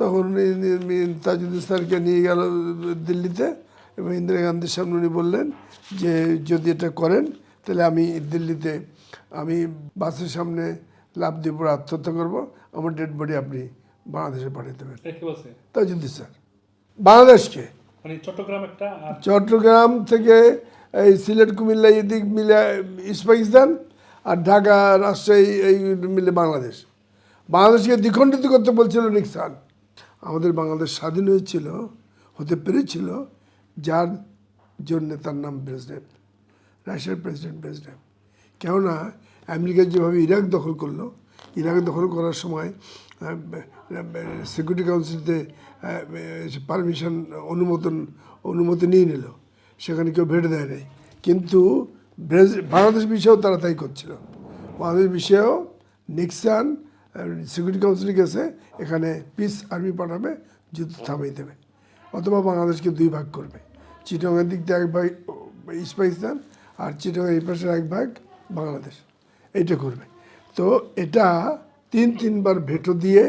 তখন তাজুদ্দিন স্যারকে নিয়ে গেল দিল্লিতে এবং ইন্দিরা গান্ধীর সামনে উনি বললেন যে যদি এটা করেন তাহলে আমি দিল্লিতে আমি বাসের সামনে লাভ দিয়ে পরে আত্মহত্যা করব। আমার ডেড বডি আপনি বাংলাদেশে পাঠিয়ে দেবেন। তাজুদ্দিন স্যার। বাংলাদেশকে। মানে চট্টগ্রাম থেকে এই সিলেট কুমিল্লা এদিক মিলে ইস্ট পাকিস্তান আর ঢাকা রাজশাহী এই মিলে বাংলাদেশ। বাংলাদেশকে দ্বিখণ্ডিত করতে বলছিল নিক্সান আমাদের বাংলাদেশ স্বাধীন হয়েছিল, হতে পেরেছিল, যার জন্য তার নাম ব্রেজনেভ রাশিয়ার প্রেসিডেন্ট ব্রেজনেভ কেননা আমেরিকা যেভাবে ইরাক দখল করল, ইরাক দখল করার সময় সিকিউরিটি কাউন্সিলতে পারমিশন অনুমোদন, অনুমতি নিয়ে নিল। সেখানে কেউ ভেটে দেয় নাই। কিন্তু ব্রেজ- বাংলাদেশ বিষয়েও তারা তাই করছিল। বাংলাদেশ বিষয়েও নিক্সান সিকিউরিটি কাউন্সিলে গেছে, এখানে পিস আর্মি পাঠাবে যুদ্ধ থামিয়ে দেবে। অথবা বাংলাদেশকে দুই ভাগ করবে। চিটংয়ের দিক দিয়ে এক ভাগ ইস্ট পাকিস্তান আর চিটংয়ের এই পাশে এক ভাগ বাংলাদেশ। এইটা করবে। তো এটা তিন, তিনবার ভেটো দিয়ে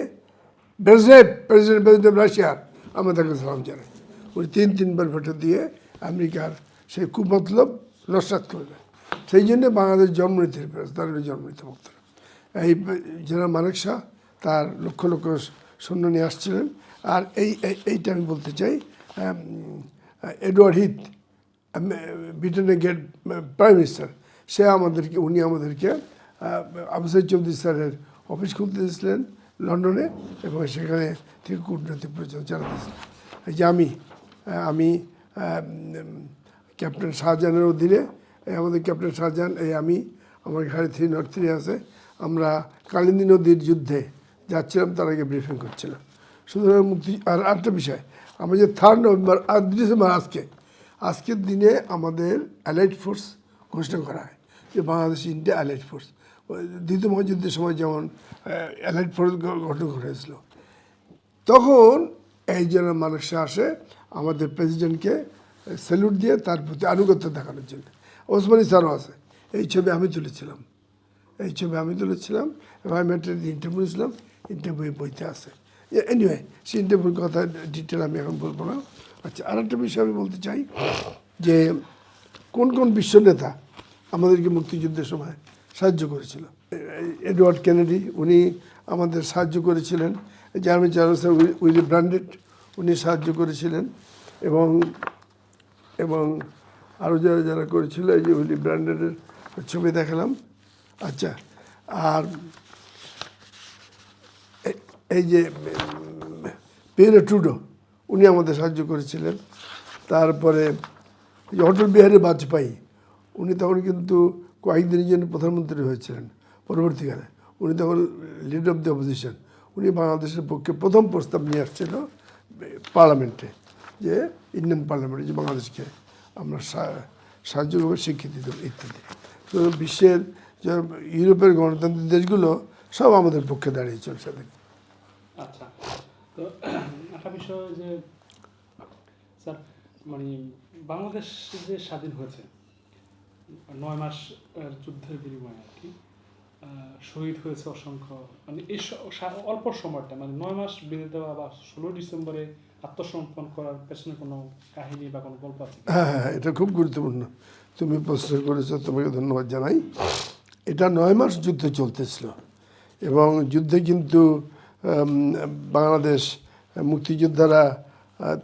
প্রেসিডেন্ট প্রেসিডেন্ট প্রেসিডেন্ট রাশিয়ার আমরা তাকে সালাম জানাই উনি তিন, তিনবার ভেটো দিয়ে আমেরিকার সেই কুমতলব নস্বাত করবে। সেই জন্য বাংলাদেশ জন্ম নিতে তার জন্ম নিতে ভক্তরা। এই জেনারেল মানেক শাহ তার লক্ষ লক্ষ সৈন্য নিয়ে আসছিলেন। আর এই, এই- এইটা আমি বলতে চাই এডওয়ার্ড হিথ ব্রিটেনের গেট, প্রাইম মিনিস্টার, সে আমাদেরকে, উনি আমাদেরকে আবু চৌধুরী স্যারের অফিস খুলতে দিয়েছিলেন লন্ডনে এবং সেখানে থেকে কূটনৈতিক পরিচয় চালাতেছিলেন যে আমি আমি ক্যাপ্টেন শাহজাহানের অধীনে আমাদের ক্যাপ্টেন শাহজাহান, এই আমি, আমার ঘাড়ে থ্রি নট থ্রি আছে আমরা কালিন্দী নদীর যুদ্ধে যাচ্ছিলাম, তার আগে ব্রিফিং করছিলাম। সুতরাং মুক্তি আর আরেকটা বিষয়, আমরা যে থার্ড নভেম্বর আর ডিসেম্বর আজকে, আজকের দিনে আমাদের অ্যালাইড ফোর্স ঘোষণা করা হয় যে বাংলাদেশ, ইন্ডিয়া অ্যালাইড ফোর্স দ্বিতীয় মহাযুদ্ধের সময় যেমন অ্যালাইড ফোর্স গঠন করা হয়েছিল তখন এই যেন মানুষরা আসে, আমাদের প্রেসিডেন্টকে স্যালুট দিয়ে তার প্রতি আনুগত্য দেখানোর জন্য। ওসমানী স্যারও আছে, এই ছবি আমি তুলেছিলাম। এই ছবি আমি তুলেছিলাম এবং আমি একটা ইন্টারভিউ ছিলাম ইন্টারভিউ বইতে আছে। এনিওয়ে সেই ইন্টারভিউর কথা ডিটেল আমি এখন বলব না। আচ্ছা আর একটা বিষয় আমি বলতে চাই, যে কোন কোন বিশ্ব নেতা আমাদেরকে মুক্তিযুদ্ধের সময় সাহায্য করেছিল? এডওয়ার্ড কেনেডি উনি আমাদের সাহায্য করেছিলেন। জার্মি চার্লস উইলি ব্র্যান্ডেড উনি সাহায্য করেছিলেন। এবং এবং আরও যারা যারা করেছিল, এই যে উইলি ব্র্যান্ডেডের ছবি দেখালাম। আচ্ছা আর এই যে পেরে টুডো উনি আমাদের সাহায্য করেছিলেন। তারপরে অটল বিহারী বাজপেয়ী, উনি তখন কিন্তু কয়েকদিনের জন্য প্রধানমন্ত্রী হয়েছিলেন পরবর্তীকালে। উনি তখন লিডার অফ দ্য অপোজিশন উনি বাংলাদেশের পক্ষে প্রথম প্রস্তাব নিয়ে আসছিল পার্লামেন্টে যে ইন্ডিয়ান পার্লামেন্টে যে বাংলাদেশকে আমরা সাহায্য করব, স্বীকৃতি দেবো, ইত্যাদি। তো বিশ্বের যে ইউরোপের গণতান্ত্রিক দেশগুলো সব আমাদের পক্ষে দাঁড়িয়ে চলছে আচ্ছা। তো একটা বিষয় যে স্যার মানে বাংলাদেশ যে স্বাধীন হয়েছে নয় মাস যুদ্ধের বিনিময়ে আর কি শহীদ হয়েছে অসংখ্য মানে এই অল্প সময়টা মানে নয় মাস বেঁধে দেওয়া বা ষোলো ডিসেম্বরে আত্মসমর্পণ করার পেছনে কোনো কাহিনী বা কোনো গল্প আছে? হ্যাঁ হ্যাঁ এটা খুব গুরুত্বপূর্ণ। তুমি প্রশ্ন করেছ তোমাকে ধন্যবাদ জানাই। এটা নয় মাস যুদ্ধ চলতেছিল। এবং যুদ্ধে কিন্তু বাংলাদেশ মুক্তিযোদ্ধারা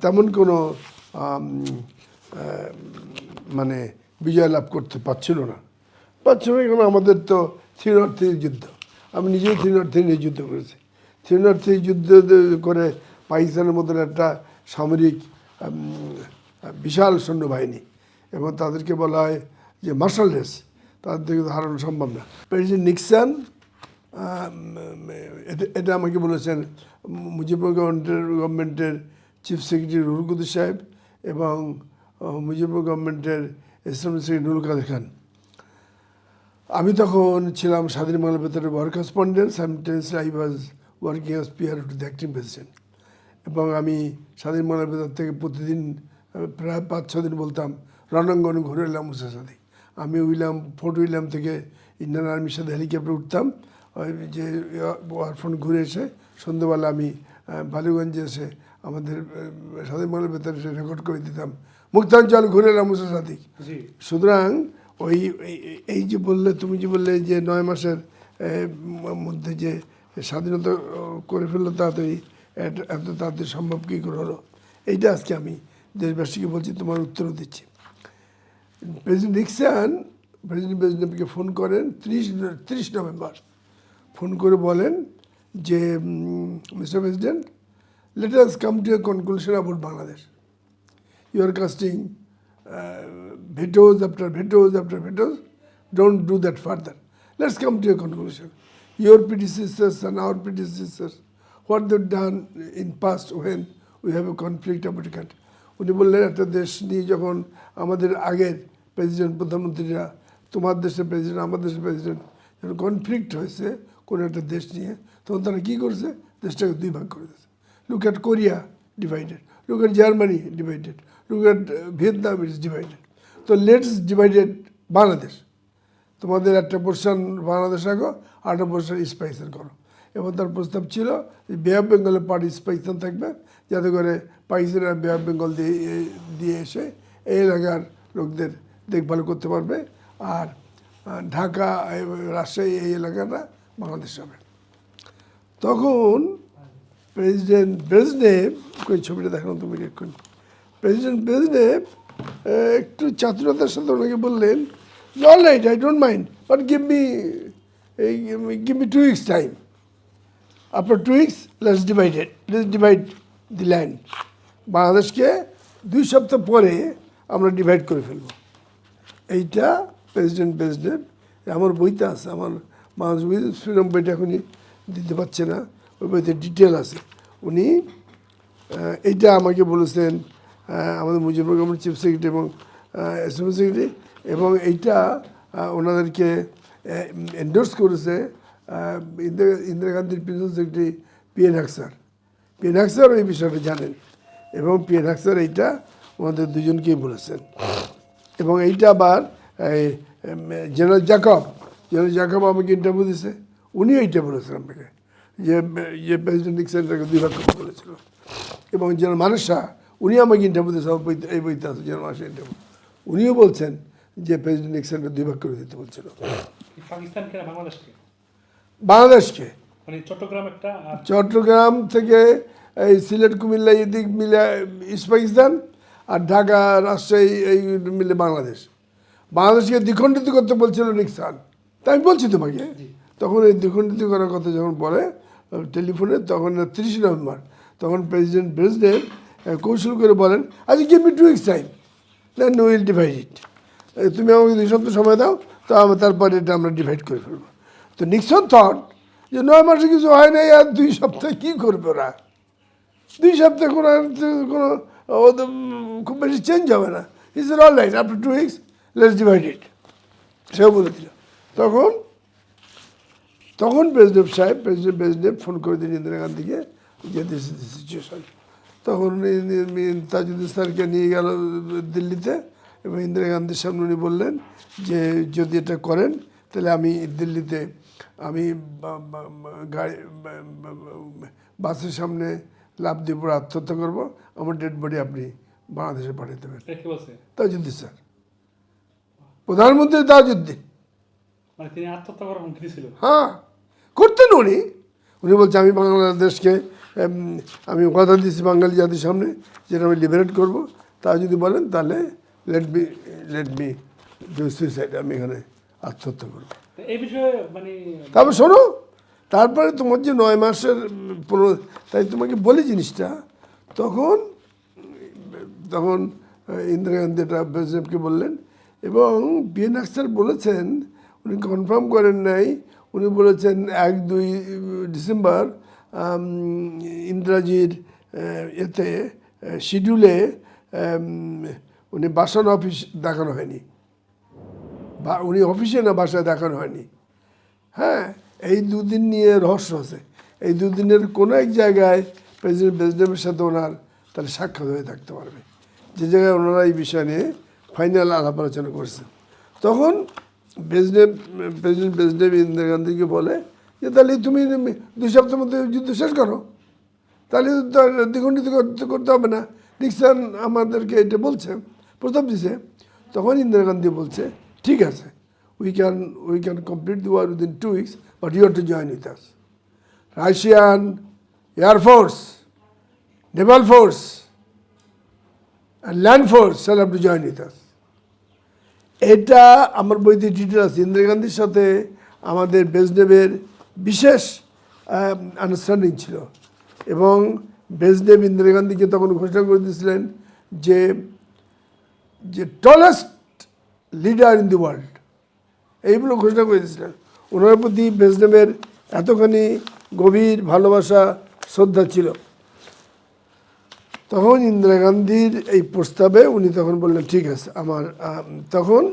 তেমন কোনো মানে বিজয় লাভ করতে পারছিল না। পারছিল না কারণ আমাদের তো থ্রি নট থ্রি যুদ্ধ। আমি নিজেই থ্রি নট থ্রি নিয়ে যুদ্ধ করেছি। থ্রি নট থ্রি যুদ্ধ করে পাকিস্তানের মতন একটা সামরিক বিশাল সৈন্যবাহিনী, এবং তাদেরকে বলা হয় যে মার্শাল রেস তাদের থেকে তো হারানো সম্ভব না। প্রেসিডেন্ট নিক্সান এটা- আমাকে বলেছেন মুজিবুর গভর্নমেন্টের গভর্নমেন্টের চিফ সেক্রেটারি রুহুল কুদ্দুস সাহেব এবং মুজিবুর গভর্নমেন্টের ইসলামিক সেক্রেটারি নুরুল কাদের খান। আমি তখন ছিলাম স্বাধীন বাংলা ভেতরে war correspondent sometimes I was working as peer to the acting president. এবং আমি স্বাধীন বাংলার ভেতর থেকে প্রতিদিন প্রায় পাঁচ ছ দিন বলতাম, রণাঙ্গন ঘুরে এলাম মুসার আমি উইলাম ফোর্ট উইলাম থেকে ইন্ডিয়ান আর্মির সাথে হেলিকপ্টার উঠতাম। ওই যে ওয়ারফ্রন্ট ঘুরে এসে সন্ধ্যেবেলা আমি বালুগঞ্জে এসে আমাদের স্বাধীন বাংলার ভেতরে রেকর্ড করে দিতাম। মুক্তাঞ্চল ঘুরে এলাম মুসা সাদিক। সুতরাং ওই এই- যে বললে তুমি যে বললে যে নয় মাসের মধ্যে যে স্বাধীনতা করে ফেলল তাড়াতাড়ি এত এত তাড়াতাড়ি সম্ভব কী করে হলো? এইটা আজকে আমি দেশবাসীকে বলছি তোমার উত্তরও দিচ্ছি। প্রেসিডেন্ট নিক্সন প্রেসিডেন্ট প্রেসিডেন্টকে ফোন করেন, ত্রিশ ত্রিশ নভেম্বর। ফোন করে বলেন যে mister president let us come to a conclusion about Bangladesh you are casting vetoes after vetoes after vetoes don't do that further let's come to a conclusion your predecessors and our predecessors what the done in past when we have a conflict about country উনি বললেন, একটা দেশ নিয়ে যখন আমাদের আগের president প্রধানমন্ত্রীরা, তোমার দেশের প্রেসিডেন্ট আমার দেশের প্রেসিডেন্ট যখন কনফ্লিক্ট হয়েছে কোনো একটা দেশ নিয়ে, তখন তারা কী করছে? দেশটাকে দুই ভাগ করে দিয়েছে। Look at Korea divided look at Germany divided look at Vietnam is divided তো লেটস ডিভাইডেড বাংলাদেশ তোমাদের একটা পোর্শন বাংলাদেশ রাখো আর একটা পোর্শন পাকিস্তান করো। এবং তার প্রস্তাব ছিল বে অফ বেঙ্গলের পাকিস্তান থাকবে, যাতে করে পাকিস্তানের বে অফ বেঙ্গল দিয়ে দিয়ে এসে এই এলাকার লোকদের দেখভাল করতে পারবে। আর ঢাকা রাজশাহী এই এলাকাটা বাংলাদেশ হবে। তখন প্রেসিডেন্ট ব্রেজনেভ, ওই ছবিটা দেখানো তুমি এক্ষুনি। প্রেসিডেন্ট ব্রেজনেভ একটু চাতুরতার সাথে ওনাকে বললেন all right I don't mind but give me give me two weeks time after two weeks let's divided let's divide the land বাংলাদেশকে দুই সপ্তাহ পরে আমরা ডিভাইড করে ফেলব। এইটা প্রেসিডেন্ট প্রেসিডেন্ট আমার বইতে আছে, আমার মানুষ উইথ ফ্রিডম বইটা এখনই দিতে পারছে না, ওই বইতে ডিটেল আছে। উনি এইটা আমাকে বলেছেন আমাদের মুজিবুর রহমান চিফ সেক্রেটারি এবং অ্যাসিস্ট্যান্ট সেক্রেটারি এবং এইটা ওনাদেরকে এন্ডোর্স করেছে ইন্দিরা গান্ধীর principal secretary P N Haksar P N Haksar এই বিষয়টা জানেন। এবং পি এন আকসার এইটা ওনাদের দুজনকেই বলেছেন। এবং এইটা আবার জেনারেল জাকব জেনারেল জাকব আমাকে ইন্টারভিউ দিছে। উনিও এইটা বলেছেন আমাকে, যে যে প্রেসিডেন্ট নিক্সনটাকে দুই ভাগ বলেছিল এবং জেনারেল শাহ, উনি আমাকে ইন্টারভিউ দিয়েছে এই বইতে আছে, জেনারেল মানুষের ইন্টারভিউ উনিও বলছেন যে প্রেসিডেন্ট নিক্সনটা দুই ভাগ করে দিতে বলছিল। পাকিস্তানকে বাংলাদেশকে বাংলাদেশকে। মানে চট্টগ্রাম থেকে এই সিলেট কুমিল্লা এদিক মিলে ইস্ট পাকিস্তান আর ঢাকা রাজশাহী এই মিলে বাংলাদেশ। বাংলাদেশকে দ্বিখণ্ডিত করতে বলছিল নিক্সান তাই আমি বলছি তোমাকে। তখন এই দ্বিখণ্ডিত করার কথা যখন বলে টেলিফোনে তখন তিরিশে নভেম্বর তখন প্রেসিডেন্ট প্রেসিডেন্ট কৌশল করে বলেন আচ্ছা give me two weeks time then will divide it তুমি আমাকে দুই সপ্তাহ সময় দাও তো আমরা তারপরে এটা আমরা ডিভাইড করে ফেলব। তো নিক্সন থট যে নয় মাসে কিছু হয় নাই, আর দুই সপ্তাহে কী করবে ওরা? দুই সপ্তাহে কোনো কোনো ওদের খুব বেশি চেঞ্জ হবে না। Is all right after two weeks let's it সেও বলেছিল তখন তখন প্রেসিডেন্ট সাহেব, প্রেসিডেন্ট প্রেসিডেন্ট ফোন করে দিন ইন্দিরা গান্ধীকে, যে দিস ইজ সিচুয়েশন তখন তাজুদ্দিন স্যারকে নিয়ে গেল দিল্লিতে, এবং ইন্দিরা গান্ধীর সামনে উনি বললেন যে, যদি এটা করেন, তাহলে আমি দিল্লিতে আমি বা- বা- বা- গাড়ি বা- বা- বা- বাসের সামনে লাভ দিয়ে পরে আত্মহত্যা করব। আমার ডেড বডি আপনি বাংলাদেশে পাঠিয়ে দেবেন। তাজুদ্দিন স্যার। প্রধানমন্ত্রী তাজুদ্দিন মানে হ্যাঁ করতেন উনি। উনি বলছে আমি বাংলাদেশকে আমি কথা দিচ্ছি বাঙালি জাতির সামনে যেটা আমি লিবারেট করব। তা যদি বলেন তাহলে let me let me do suicide আমি এখানে আত্মহত্যা করব। মানে তারপর শোনো, তারপরে তোমার যে নয় মাসের পনেরো, তাই তোমাকে বলি জিনিসটা, তখন তখন ইন্দিরা গান্ধী এটা প্রেসিডেন্টকে বললেন, এবং বিএন আক্সার বলেছেন, উনি কনফার্ম করেন নাই, উনি বলেছেন এক দুই ডিসেম্বর ইন্দ্রাজির এতে শিডিউলে উনি বাসন অফিস দেখানো হয়নি। বা উনি অফিসে না বাসায় দেখানো হয়নি। হ্যাঁ এই দুদিন নিয়ে রহস্য আছে। এই দুদিনের কোনো এক জায়গায় প্রেসিডেন্ট প্রেসিডেন্টের সাথে ওনার তাহলে সাক্ষাৎ হয়ে থাকতে পারবে। যে জায়গায় ওনারা এই বিষয় নিয়ে ফাইনাল আলাপ আলোচনা করছেন তখন প্রেসিডেন্ট প্রেসিডেন্ট প্রেসিডেন্ট ইন্দিরা গান্ধীকে বলে যে, তাহলে তুমি দুই সপ্তাহের মধ্যে যুদ্ধ শেষ করো। তাহলে তো আর করতে করতে হবে না। নিক্সন আমাদেরকে এটা বলছে, প্রস্তাব দিছে। তখন ইন্দিরা গান্ধী বলছে ঠিক আছে we can we can complete the war within two weeks but you are to join with us Russian air force naval force land force shall have to join with us এটা আমার বইতে ডিটেল আছে, ইন্দিরা গান্ধীর সাথে আমাদের বেজনেবের বিশেষ understanding ছিল। এবং বেজনেব ইন্দিরা গান্ধীকে তখন ঘোষণা করে দিয়েছিলেন যে যে tallest leader in the world এইগুলো ঘোষণা করে দিয়েছিলেন। ওনার প্রতি বেজনেবের এতখানি গভীর ভালোবাসা, শ্রদ্ধা ছিল। তখন ইন্দিরা গান্ধীর এই প্রস্তাবে উনি তখন বললেন, ঠিক আছে, আমার তখন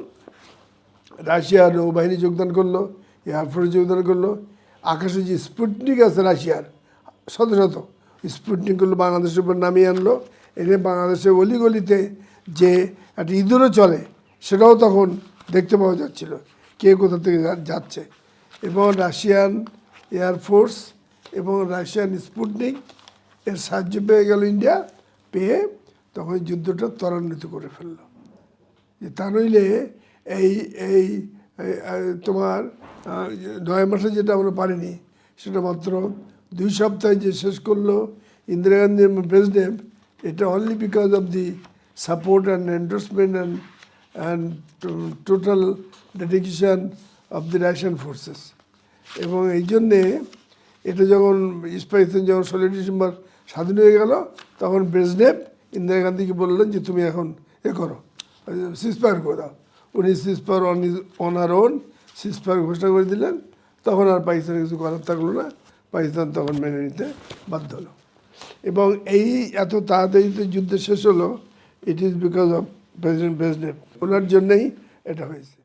রাশিয়ার নৌবাহিনী যোগদান করল এয়ারফোর্স যোগদান করল, আকাশে যে স্পুটনিক আছে রাশিয়ার, শত শত স্পুটনিকগুলো বাংলাদেশের উপর নামিয়ে আনলো। এনে বাংলাদেশের অলিগলিতে যে একটা ইঁদুরও চলে সেটাও তখন দেখতে পাওয়া যাচ্ছিল কে কোথা থেকে যাচ্ছে। এবং রাশিয়ান এয়ারফোর্স এবং রাশিয়ান স্পুটনিক এর সাহায্য পেয়ে গেল ইন্ডিয়া, পেয়ে তখন যুদ্ধটা ত্বরান্বিত করে ফেলল। যে তা নইলে এই এই তোমার নয় মাসে যেটা আমরা পারিনি, সেটা মাত্র দুই সপ্তাহে যে শেষ করল ইন্দিরা গান্ধী প্রেসিডেন্ট এটা only because of the support and endorsement and and total dedication of the Russian forces এবং এই জন্যে এটা যখন ইস্ট যখন ষোলোই ডিসেম্বর স্বাধীন হয়ে গেল, তখন ব্রেজনেভ ইন্দিরা গান্ধীকে বললেন যে, তুমি এখন এ করো সিসপায়ার করে দাও। উনি সিসপায়ার অন ইজ অন আর ওন সিসপায়ার ঘোষণা করে দিলেন। তখন আর পাকিস্তানে কিছু করার থাকল না। পাকিস্তান তখন মেনে নিতে বাধ্য হলো। এবং এই এত তাড়াতাড়িতে যুদ্ধ শেষ হলো it is because of president Brezhnev ওনার জন্যই এটা হয়েছে।